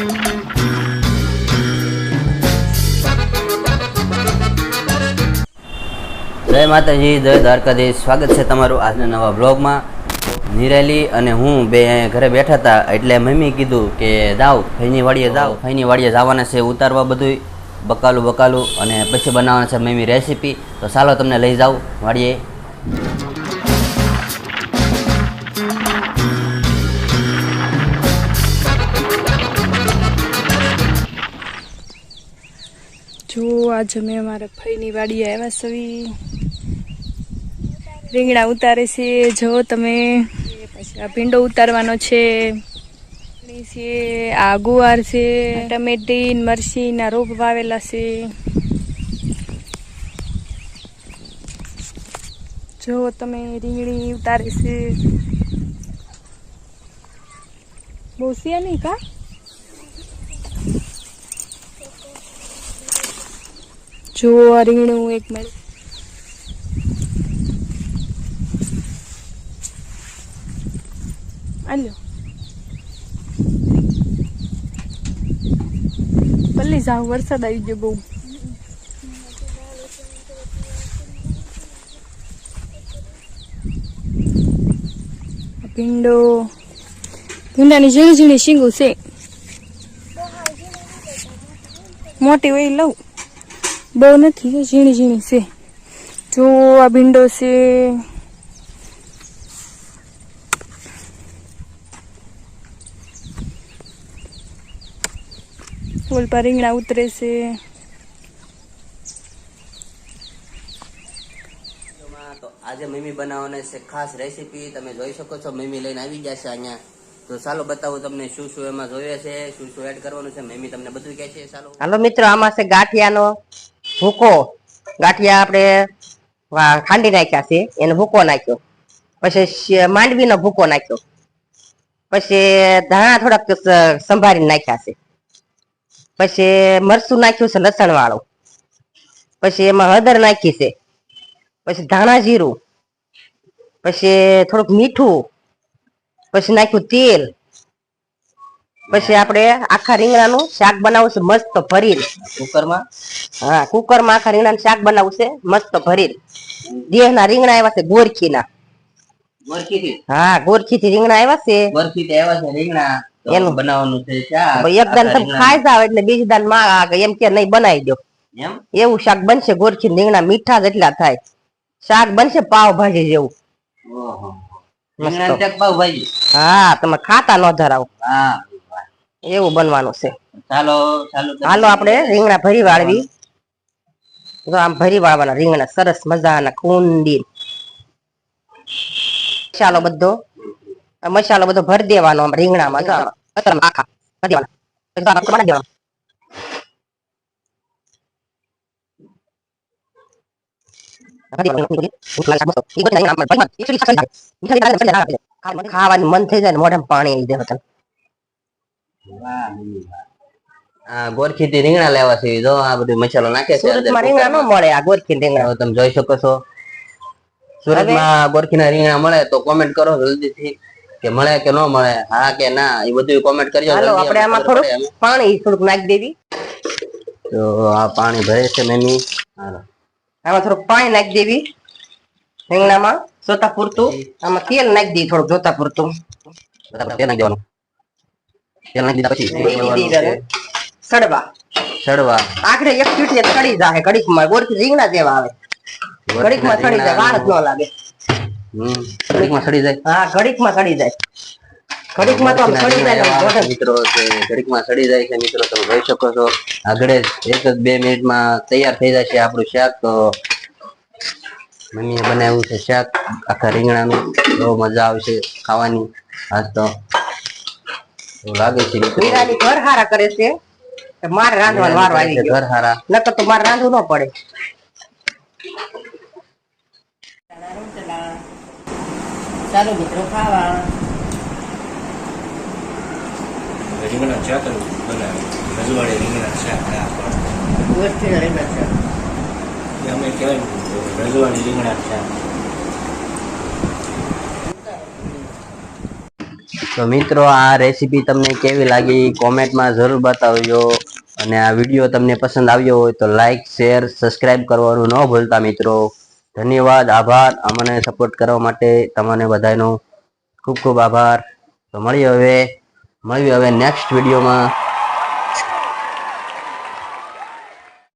જય માતાજી, જય દ્વારકાધીશ. સ્વાગત છે તમારું આજના નવા બ્લોગમાં નિરેલી અને હું બે ઘરે બેઠા હતા એટલે મમ્મી કીધું કે જાઓ ફઈની વાડીએ જાઓ ફઈની વાડીએ જવાના છે, ઉતારવા બધું બકાલું બકાલું અને પછી બનાવવાના છે મમ્મી રેસીપી તો ચાલો તમને લઈ જાઉં વાડીએ. આજે અમે અમારા ફઈની વાડીએ આવ્યા સવી. રીંગણા ઉતારે છે. જો તમે પછી આ ભીંડો ઉતારવાનો છે. આ ગુવાર છે, ટમેટી મરસીના રોપ વાવેલા છે. જો તમે રીંગણી ઉતારે છે. બહુ નહીં કા? જો આ રીંગણું એક મળે. આલ્યો પલ્લી જાવ, વરસાદ આવી ગયો બહુ. ભીંડો. ભીંડાની ઝીણી ઝીણી શીંગું છે. મોટી હોય લઉં. બહુ નથી ઝીણી ઝીણી છે. જો આ ભીંડો છે. ફૂલ પર રીંગણા ઉતરે છે. તો આજે મમ્મી બનાવવાની છે ખાસ રેસીપી તમે જોઈ શકો છો મમ્મી લઈને આવી ગયા છે અહીંયા. તો ચાલો બતાવું તમને શું શું એમાં જોઈએ છે શું શું એડ કરવાનું છે. મમ્મી તમને બધું કહે છે ચાલો. હાલો મિત્રો આમાં છે ગાંઠિયાનો. ભૂકો ગાંઠિયા આપણે ખાંડી નાખ્યા છે, એને ભૂકો નાખ્યો. પછી માંડવીનો ભૂકો નાખ્યો. પછી ધાણા થોડાક સંભાળી નાખ્યા છે. પછી મરચું નાખ્યું છે લસણ વાળું પછી એમાં હળદર નાખી છે. પછી ધાણા જીરું. પછી થોડુંક મીઠું. પછી નાખ્યું તેલ. પછી આપણે આખા રીંગણાનું શાક બનાવવું છે મસ્ત ભરીને. કુકરમાં? હા કુકરમાં આખા રીંગણાનું શાક બનાવવું છે મસ્ત ભરીને. દેહના રીંગણા આવ્યા છે ગોરખીના. ગોરખીથી? હા ગોરખીથી રીંગણા આવ્યા છે. ગોરખીથી આવ્યા છે રીંગણા? એનું. બનાવવાનું છે શાક ભાઈ એક દાન તમે ખાઈ જાવ એટલે બીજી દાનમાં એમ કે નહીં બનાવી દો. એમ? એવું શાક બનશે ગોરખી રીંગણા મીઠા જેટલા થાય. શાક બનશે પાવ ભાજી જેવું. ઓહો. રીંગણા પાવ ભાજી હા તમે ખાતા ન ધરાવો. હા. એવું બનવાનું છે ચાલો ચાલો હાલો આપણે રીંગણા ભરી વાળવી જો આમ ભરી વાળવાના રીંગણા સરસ મજાના કુંડી મસાલો બધો આ મસાલો બધો ભરી દેવાનો આમ રીંગણામાં જો આમાં. કતરમાં આખા ભરી દેવાના. પછી તો આમાં બનાવી દેવાનું. ભરી દેવાનું. ભૂખ લાગે છે મસ્ત. ઈ બધી રીંગણા આમાં ભરી દેવાના. એકલી શાક સંધારે. મીઠા લીધા સંધારે આવે છે. ખાવાનું- ખાવાનું મન થઈ જાય ને મોઢામાં પાણી આવી જાય ગોરખીથી રીંગણા લેવા છે. જો આ બધું મસાલો નાખે છે સુરતમાં રીંગણા ન મળે આ ગોરખી રીંગણા. તમે જોઈ શકો છો. સુરતમાં ગોરખીના રીંગણા મળે તો કોમેન્ટ કરો જલ્દીથી કે મળે કે ન મળે હા કે ના એ બધું કોમેન્ટ કરજો હાલો આપણે આમાં થોડું પાણી થોડુંક નાખી દેવી. તો આ પાણી ભરે છે મેની હાલો. આમાં થોડુંક પાણી નાખી દેવી રીંગણામાં જોતા પૂરતું આમાં તેલ નાખી દેવી થોડુંક જોતા પૂરતું બરાબર, તેલ નાખી દેવાનું. તેલ નાખી દીધા પછી. છે સડવા. સડવા. આખરે એક ચીટી સડી જાય ઘડીકમાં ગોળથી રીંગણા જેવા આવે. ઘડીકમાં સડી જાય વાર જ ન લાગે. હમ. ઘડીકમાં સડી જાય? હા સડી જાય. ઘડીકમાં તો સડી જાય. મિત્રો છે સડી જાય છે મિત્રો તમે જોઈ શકો છો. આગળ એક જ બે મિનિટમાં તૈયાર થઈ જશે આપણું શાક. તો મમ્મીએ બનાવ્યું છે શાક. આખા રીંગણાનું. બહુ મજા આવશે ખાવાની. આજ તો એવું લાગે છે મીરાની ઘર હારા કરે છે કે મારે રાંધવાનો વારો આવી ગયો. ઘર હારા. નકર તો મારે રાંધવું ન પડે. ચાલો મિત્રો ખાવા. રીંગણા ચા કરું બનાવી. રજવાડી રીંગણા ચા ને આ પણ. ગોળથી રીંગણા છે અમે કહેવાય રજવાડી રીંગણા શાક તો મિત્રો, આ રેસીપી તમને કેવી લાગી? કોમેન્ટમાં જરૂર બતાવજો. અને આ વીડિયો તમને પસંદ આવ્યો હોય તો લાઇક શેર સબસ્ક્રાઈબ કરવાનું ન ભૂલતા મિત્રો. ધન્યવાદ, આભાર. અમને સપોર્ટ કરવા માટે તમને બધાનો ખૂબ ખૂબ આભાર. તો મળીએ હવે મળીએ હવે નેક્સ્ટ વિડીયોમાં